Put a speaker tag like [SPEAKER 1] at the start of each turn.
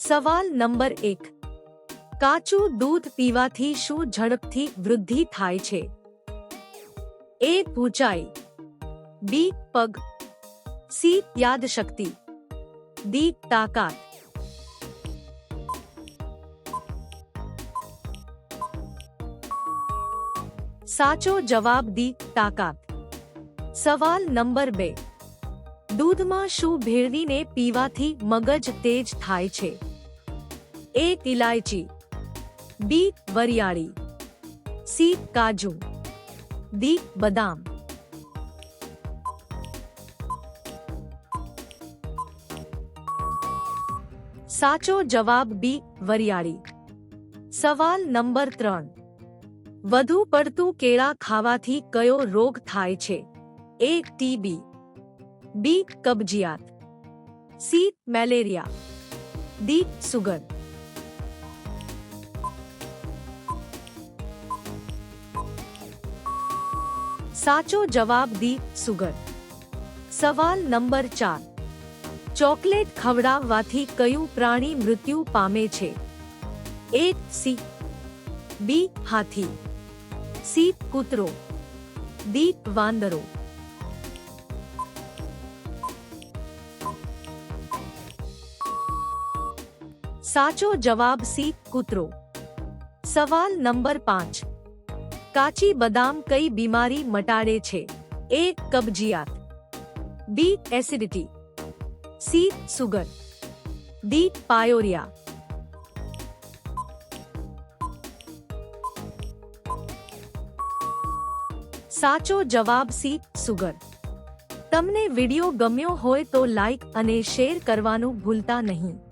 [SPEAKER 1] સવાલ નંબર એક કાચું દૂધ પીવાથી શું ઝડપથી વૃદ્ધિ થાય છે એ ઊંચાઈ બી પગ સી યાદશક્તિ ડી તાકાત સાચો જવાબ દી તાકાત સવાલ નંબર બે દૂધમાં શું ભેળવીને પીવાથી મગજ તેજ થાય છે એ ઇલાયચી બી વરિયાળી સી કાજુ દી બદામ સાચો જવાબ બી વરિયાળી સવાલ નંબર ત્રણ વધુ પડતું કેળા ખાવાથી કયો રોગ થાય છે એ ટીબી બી કબજિયાત સી મેલેરિયા ડી સુગર સાચો જવાબ દી સુગર સવાલ નંબર ચાર ચોકલેટ ખવડાવવાથી કયું પ્રાણી મૃત્યુ પામે છે A C B Hathi C કૂતરો ડી વાંદરો સાચો જવાબ સી કૂતરો સવાલ નંબર પાંચ કાચી બદામ કઈ બીમારી મટાડે છે? એ કબજિયાત. B, acidity. C, sugar. D, pyorrhoea. સાચો જવાબ સી, સુગર. તમને વિડિયો ગમ્યો હોય તો લાઈક અને શેર કરવાનું ભૂલતા નહીં.